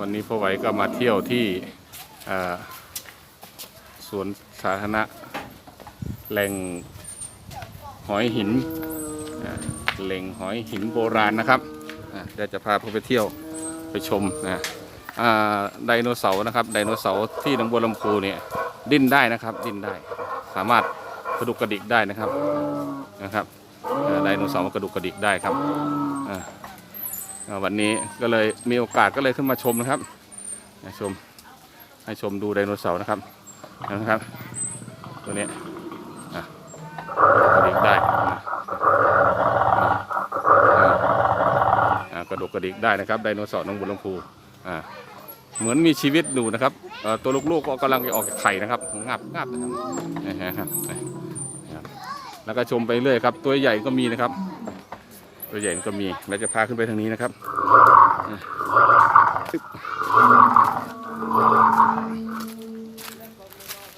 วันนี้พ่อไหวก็มาเที่ยวที่สวนสาธารณะแหล่งหอยหินแหล่งหอยหินโบราณนะครับเดี๋ยวจะพาพ่อไปเที่ยวไปชมนะไดโนเสาร์นะครับไดโนเสาร์ที่หนองบัวลำพูเนี่ยดิ้นได้นะครับดิ้นได้สามารถกระดุกกระดิกได้นะครับนะครับไดโนเสาร์กระดุกกระดิกได้ครับอ่า วันนี้ก็เลยมีโอกาสก็เลยขึ้นมาชมนะครับชมให้ชมดูไดโนเสาร์นะครับนะครับ ตัวนี้กระดิกได้กระดกกระดิกได้นะครับไดโนเสาร์น้องบุญลำพูเหมือนมีชีวิตอยู่นะครับตัวลูกๆก็กำลังจะออกจากไข่นะครับงับงับนะครับนี่นะครับนะครับแล้วก็ชมไปเรื่อยครับ ตัวใหญ่ก็มีนะครับ ตัวใหญ่ก็มีเราจะพาขึ้นไปทางนี้นะครับ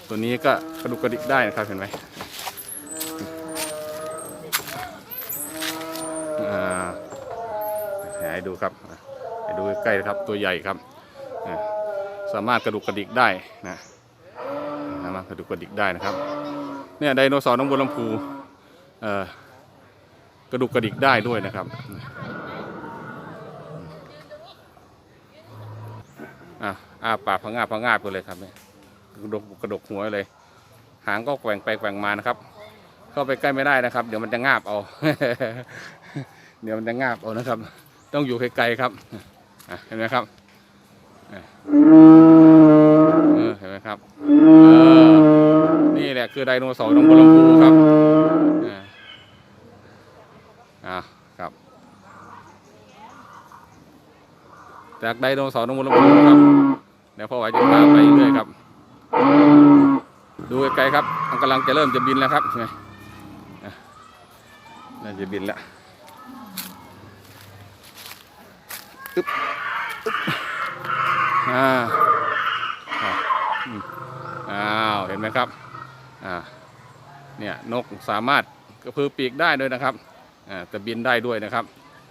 ตัวนี้ก็กระดุกกระดิกได้นะครับเห็นไหมอ่าให้ดูครับให้ดูใกล้ๆครับตัวใหญ่ครับสามารถกระดุกกระดิกได้นะสามารถกระดุกกระดิกได้นะครับเนี่ยไดโนเสาร์น้องบัวลำพูเอ่อ กระดุกกระดิกได้ด้วยนะครับอะอ้าปากพังงาพังงาไปเลยครับเนี่ยกระดกกระดกหัวเลย หางก็แกว่งไปแกว่งมานะครับ เข้าไปใกล้ไม่ได้นะครับ เดี๋ยวมันจะงาบเอา เดี๋ยวมันจะงาบเอานะครับ ต้องอยู่ไกลๆครับเห็นไหมครับเห็นไหมครับนี่แหละคือไดโนเสาร์นงบัวลำพูครับอ่า อ่าครับ จากไดโนเสาร์นงมลำพูครับเดี๋ยวพ่อไหวจะพาไปเรื่อยครับ ดูไกลๆครับมันกำลังจะเริ่มจะบินแล้วครับไงอะน่าจะบินแล้วึ๊บอ่าอะอืมอ้าวเห็นไหมครับอ่าเนี่ยนกสามารถกระพือปีกได้ด้วยนะครับอ่าแต่บินได้ด้วยนะครับ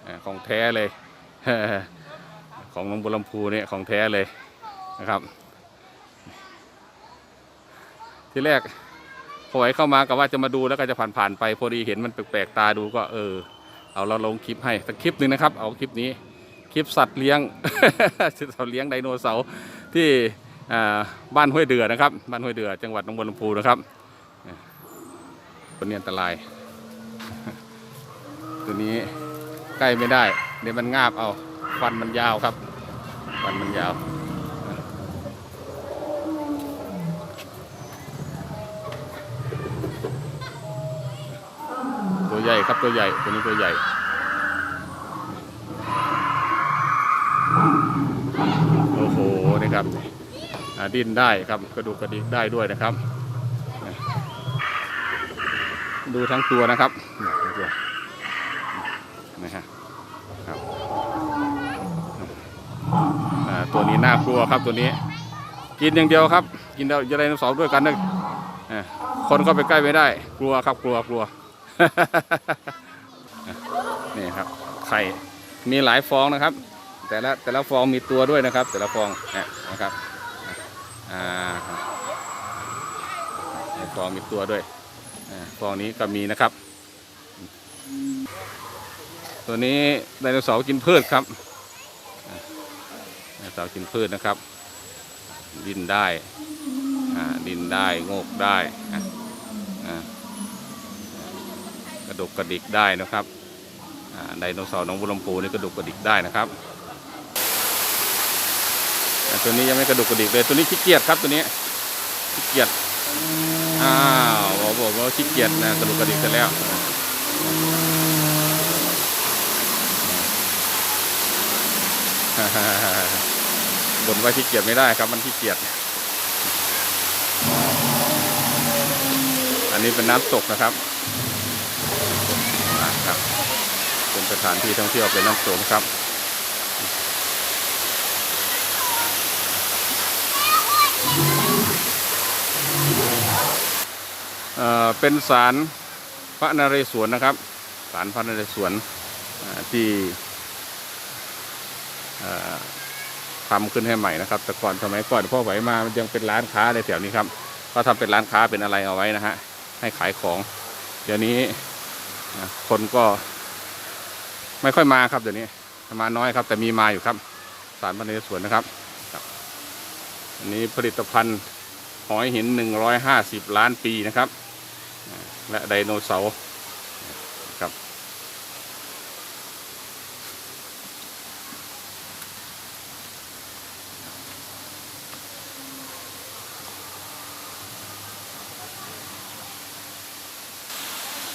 อ่าของแท้เลย ของหลวงบุรลำพูเนี่ยของแท้เลยนะครับ ที่แรกพอไหวเข้ามากับว่าจะมาดูแล้วก็จะผ่านๆไป พอดีเห็นมันแปลกๆตาดูก็เออ เอาเราลงคลิปให้สักคลิปหนึ่งนะครับ เอาคลิปนี้คลิปสัตว์เลี้ยงสัตว์เลี้ยงไดโนเสาร์ที่บ้านห้วยเดือนะครับ บ้านห้วยเดือจังหวัดหนองบัวลำพูนะครับอ่าคนนี้อันตราย ตัวนี้ใกล้ไม่ได้เดี๋ยวมันงาบเอาฟันมันยาวครับ ฟันมันยาวตัวใหญ่ครับตัวใหญ่ตัวนี้ตัวใหญ่โอ้โหนี่ครับดิ้นได้ครับกระดูกกระดิกได้ด้วยนะครับ ดูทั้งตัวนะครับนะฮะครับอ่า ตัวนี้น่ากลัวครับตัวนี้ กินอย่างเดียวครับ กินเดียวจะได้ทั้งสองด้วยกันนะอ่าคนก็ไปใกล้ไม่ได้ กลัวครับกลัวกลัวนี่ครับ ไข่มีหลายฟองนะครับ แต่ละแต่ละฟองมีตัวด้วยนะครับ แต่ละฟองนะครับอ่าฟองมีตัวด้วยฟองนี้ก็มีนะครับ ตัวนี้ไดโนเสาร์กินพืชครับ สาร์กินพืชนะครับ ดินได้ดินได้โงกได้กระดกกระดิกได้นะครับไดโนเสาร์น้องบุรลำพูนี่กระดกกระดิกได้นะครับตัวนี้ยังไม่กระดกกระดิกเลยตัวนี้ขี้เกียจครับตัวนี้ขี้เกียจอ้าวบอกบอกว่าขี้เกียจนะกระดกกระดิกกันแล้ว บ่นว่าขี้เกียจไม่ได้ครับ มันขี้เกียจอันนี้เป็นน้ำตกนะครับอ่าครับเป็นสถานที่ท่องเที่ยวเป็นน้ำตกครับเป็นศาลพระนเรศวรนะครับศาลพระนเรศวรที่ ทำขึ้นให้ใหม่นะครับ แต่ก่อนสมัยก่อนพ่อไหวมามันยังเป็นร้านค้าในแถวนี้ครับก็ทำเป็นร้านค้าเป็นอะไรเอาไว้นะฮะให้ขายของเดี๋ยวนี้คนก็ ไม่ค่อยมาครับเดี๋ยวนี้มาน้อยครับ แต่มีมาอยู่ครับ สารพันธุ์สวนนะครับ อันนี้ผลิตภัณฑ์หอยหิน 150 ล้านปีนะครับ และไดโนเสาร์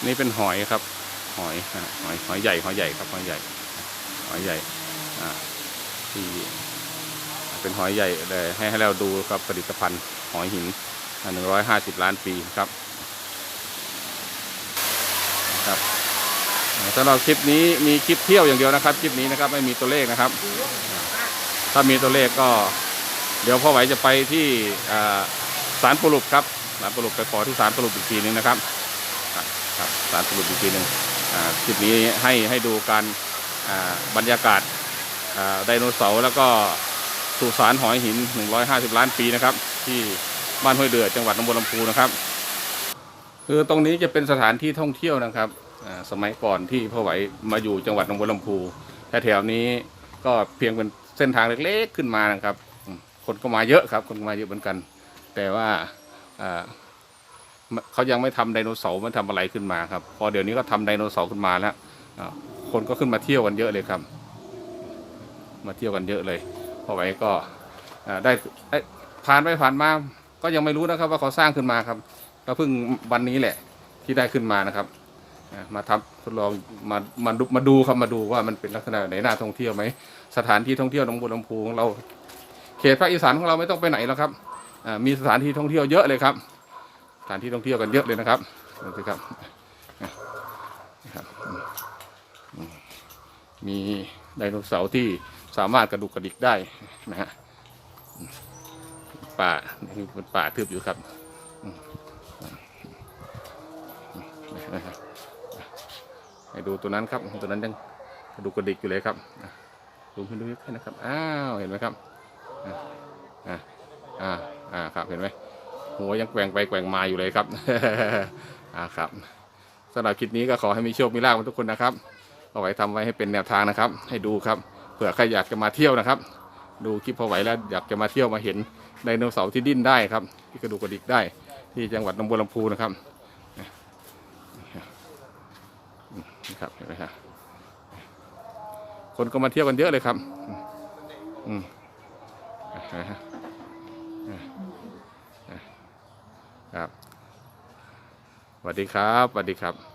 นี่เป็นหอยครับ หอยหอยหอยใหญ่หอยใหญ่ครับหอยใหญ่หอยใหญ่อ่าที่เป็นหอยใหญ่เลยให้ให้เราดูครับผลิตภัณฑ์หอยหินหนึ่งร้อยห้าสิบล้านปีครับครับสำหรับคลิปนี้มีคลิปเที่ยวอย่างเดียวนะครับ คลิปนี้นะครับไม่มีตัวเลขนะครับ ถ้ามีตัวเลขก็ เดี๋ยวพ่อไหวจะไปที่อ่าศาลปรุปครับศาลปรุปไปขอที่ศาลปรุปอีกทีหนึงนะครับ ครับสารสรุปอีกทีหนึ่งคลิปนี้ให้ให้ดูการบรรยากาศไดโนเสาร์แล้วก็สุสานหอยหิน 150 ล้านปีนะครับ ที่บ้านห้วยเดือจังหวัดหนองบัวลำพูนะครับ คือตรงนี้จะเป็นสถานที่ท่องเที่ยวนะครับสมัยก่อนที่พ่อไหวมาอยู่จังหวัดหนองบัวลำพูแถวๆนี้ก็เพียงเป็นเส้นทางเล็กๆขึ้นมานะครับ คนก็มาเยอะครับ คนมาเยอะเหมือนกัน แต่ว่า เขายังไม่ทำไดโนเสาร์ไม่ทำอะไรขึ้นมาครับ พอเดี๋ยวนี้ก็ทำไดโนเสาร์ขึ้นมาแล้วคนก็ขึ้นมาเที่ยวกันเยอะเลยครับ มาเที่ยวกันเยอะเลยพอไว้ก็ได้ผ่านไปผ่านมาก็ยังไม่รู้นะครับ ว่าเขาสร้างขึ้นมาครับก็เพิ่งวันนี้แหละที่ได้ขึ้นมานะครับมาทำทดลองมามาดูมาดูครับมาดูว่ามันเป็นลักษณะไหนน่าท่องเที่ยวไหมสถานที่ท่องเที่ยวหนองบัวลำพูของเราเขตภาคอีสานของเราไม่ต้องไปไหนแล้วครับมีสถานที่ท่องเที่ยวเยอะเลยครับานที่ท่องเที่ยวกันเยอะเลยนะครับดูครับนะครับมีไดโนเสาร์ที่สามารถกระดุกกระดิกได้นะฮะป่านี่เป็นป่าทึบอยู่ครับให้ดูตัวนั้นครับตัวนั้นยังกระดุกกระดิกอยู่เลยครับดูให้ดูใกล้ๆนะครับอ้าวเห็นไหมครับอะอะอ่าอ่าครับเห็นไหม หัวยังแกว่งไปแกว่งมาอยู่เลยครับอ่าครับสำหรับคลิปนี้ก็ขอให้มีโชคมีลาภทุกคนนะครับ เอาไว้ทำไว้ให้เป็นแนวทางนะครับ ให้ดูครับ เผื่อใครอยากจะมาเที่ยวนะครับ ดูคลิปพอไหวแล้วอยากจะมาเที่ยวมาเห็นไดโนเสาร์ที่ดิ้นได้ครับ ที่กระดูกกระดิกได้ ที่จังหวัดหนองบัวลำพูนะครับนี่ครับเห็นไหมครับคนก็มาเที่ยวกันเยอะเลยครับ อืมอืม ครับส วัสดีครับสวัสดีครับ